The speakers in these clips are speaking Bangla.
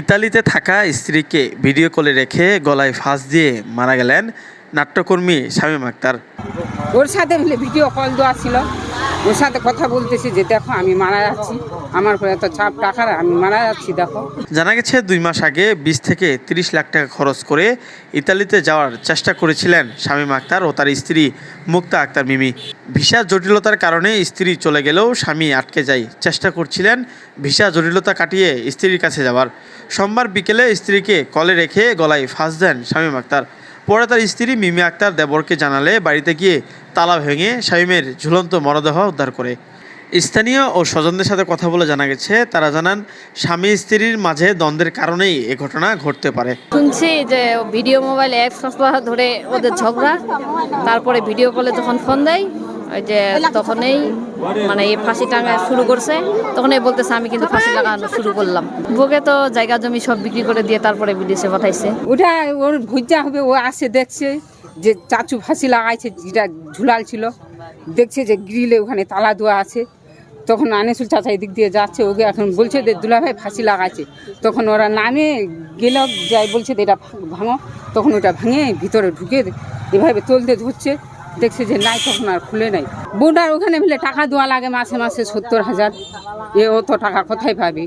ইতালিতে থাকা স্ত্রীকে ভিডিও কলে রেখে গলায় ফাঁস দিয়ে মারা গেলেন নাট্যকর্মী শামীম আক্তার। ওর সাথে ভিডিও কল দেওয়া ছিল। ওর সাথে কথা বলতেছি যে দেখো, আমি মারা যাচ্ছি। আমার এত চাপ টাকার আমি মারা যাচ্ছি, দেখো। জানা গেছে দুই মাস আগে বিশ থেকে তিরিশ লাখ টাকা খরচ করে ইতালিতে যাওয়ার চেষ্টা করেছিলেন শামীম আক্তার ও তার স্ত্রী মুক্তা আক্তার মিমি। ভিসা জটিলতার কারণে স্ত্রী চলে গেলেও স্বামী আটকে যায়। চেষ্টা করছিলেন ভিসা জটিলতা কাটিয়ে স্ত্রীর কাছে যাওয়ার। সোমবার বিকেলে স্ত্রীকে কলে রেখে গলায় ফাঁস দেন শামীম আক্তার। পরে তার স্ত্রী মিমি আক্তার দেবরকে জানালে বাড়িতে গিয়ে তালা ভেঙে শামীমের ঝুলন্ত মরদেহ উদ্ধার করে। স্থানীয় ও স্বজনদের সাথে কথা বলে জানা গেছে, তারা জানান, স্বামী স্ত্রীর মাঝে দ্বন্দ্বের কারণেই এ ঘটনা ঘটতে পারে। শুনছি যে ভিডিও মোবাইল এক সপ্তাহ ধরে ওদের ঝগড়া, তারপরে ভিডিও কলে যখন ফোন দেয় ওই যে তখনই মানে এই ফাঁসি টাঙা শুরু করছে, তখনই বলতেছে, আমি কিন্তু ফাঁসি লাগানো শুরু করলাম। বুকে তো জায়গা জমি সব বিক্রি করে দিয়ে তারপরে বিদেশে পাঠাইছে। ওটা ওর ভুজা হবে, ও আসে, দেখছে যে চাচু ফাঁসি লাগাইছে, যেটা ঝুলাল ছিল। দেখছে যে গ্রিলে ওখানে তালা দেওয়া আছে। তখন আনিসুল চাচা এদিক দিয়ে যাচ্ছে, ওকে এখন বলছে যে দুলাভাই ফাঁসি লাগাইছে। তখন ওরা নামে গেল, যাই বলছে যে, এটা ভাঙো। তখন ওটা ভেঙে ভিতরে ঢুকে এভাবে তুলতে ধরছে। দেখছে যে নাই তখন আর খুলে নাই। বোর্ডার ওখানে মিলে টাকা দেওয়া লাগে মাসে মাসে সত্তর হাজার। এ অত টাকা কোথায় পাবে?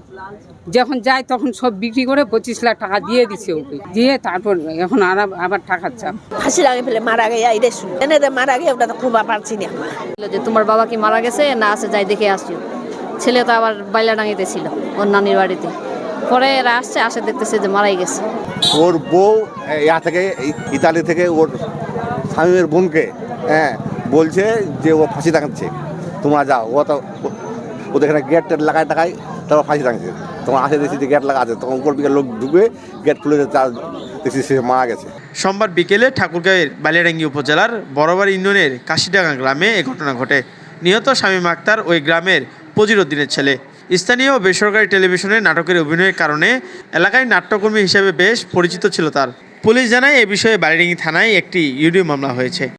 যখন যায় তখন সব বিক্রি করে পঁচিশ লাখ টাকা দিয়ে দিছে ওকে। দিয়ে তারপর এখন আর আবার টাকার চাপ ফাঁসি লাগে ফেলে মারা গিয়ে আইরে শুন। এনে দে মারা গিয়ে ওটা তো খুব পারছি না। বলল যে তোমার বাবা কি মারা গেছে? না আছে যাই দেখে আসছি। ছেলে তো আবার বাইলাডাঙ্গিতে ছিল ওর নানির বাড়িতে। পরে এরা আসছে আসে দেখতেছে যে মারাই গেছে। ওর বউ ইয়া থেকে ইতালি থেকে ওর স্বামীর বোনকে হ্যাঁ বলছে যে ও ফাঁসি টাঙাচ্ছে। তোমরা যাও, ও তো ওদের এখানে গেট টেট লাগায় টাকায় তারপর ফাঁসি টাঙাচ্ছে। তখন আসে দেখছি যে গেট লাগা আছে, তখন উপর দিকে লোক ঢুকে গেট খুলে তার দেখছি সে মারা গেছে। সোমবার বিকেলে ঠাকুরগাঁয়ের বালিয়াডাঙ্গি উপজেলার বড়বাড়ি ইউনিয়নের কাশিডাঙ্গা গ্রামে এ ঘটনা ঘটে। নিহত শামীম আক্তার ওই গ্রামের পজিরুদ্দিনের ছেলে। স্থানীয় বেসরকারি টেলিভিশনে নাটকের অভিনয়ের কারণে এলাকায় নাট্যকর্মী হিসেবে বেশ পরিচিত ছিল তার। পুলিশ জানায় এ বিষয়ে বালিয়াডাঙ্গি থানায় একটি ইউডিও মামলা হয়েছে।